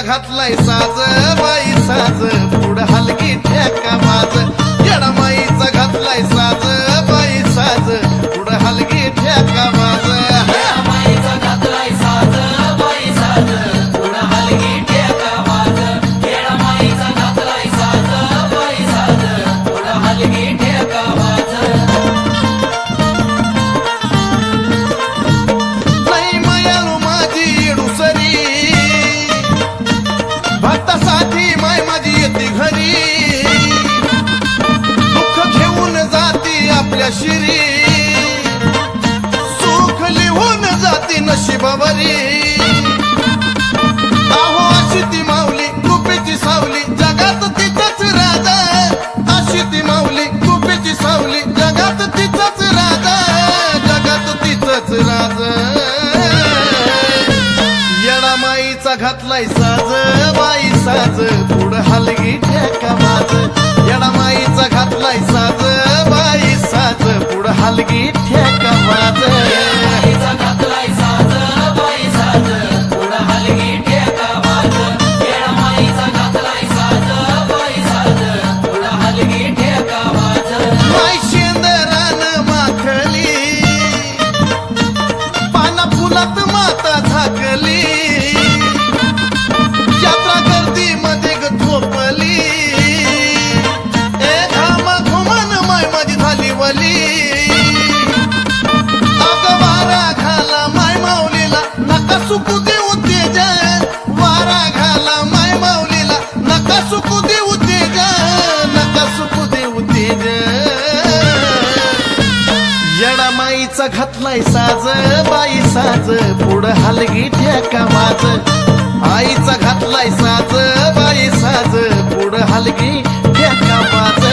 घातलाय साज बाई साज. पुढ हलकी ठेका माझ येडा माईचा घातलाय नशिरी. सुख लिहून जाती नशिबावरी. आहो अशी ती माऊली कुपीची सावली जगात तिचाच राजा अशी ती माऊली कुपीची सावली जगात तिचाच राजा जगात तिचाच राजा येडा माईचा घातलाय साज बाई साज पुढं हलगी ठेका माझ. que घातलाय साज बाई साज पुढं हलगी ठ्या माज. आईचा घातलाय साज बाई साज पुढं हलगी ठ्या कामाज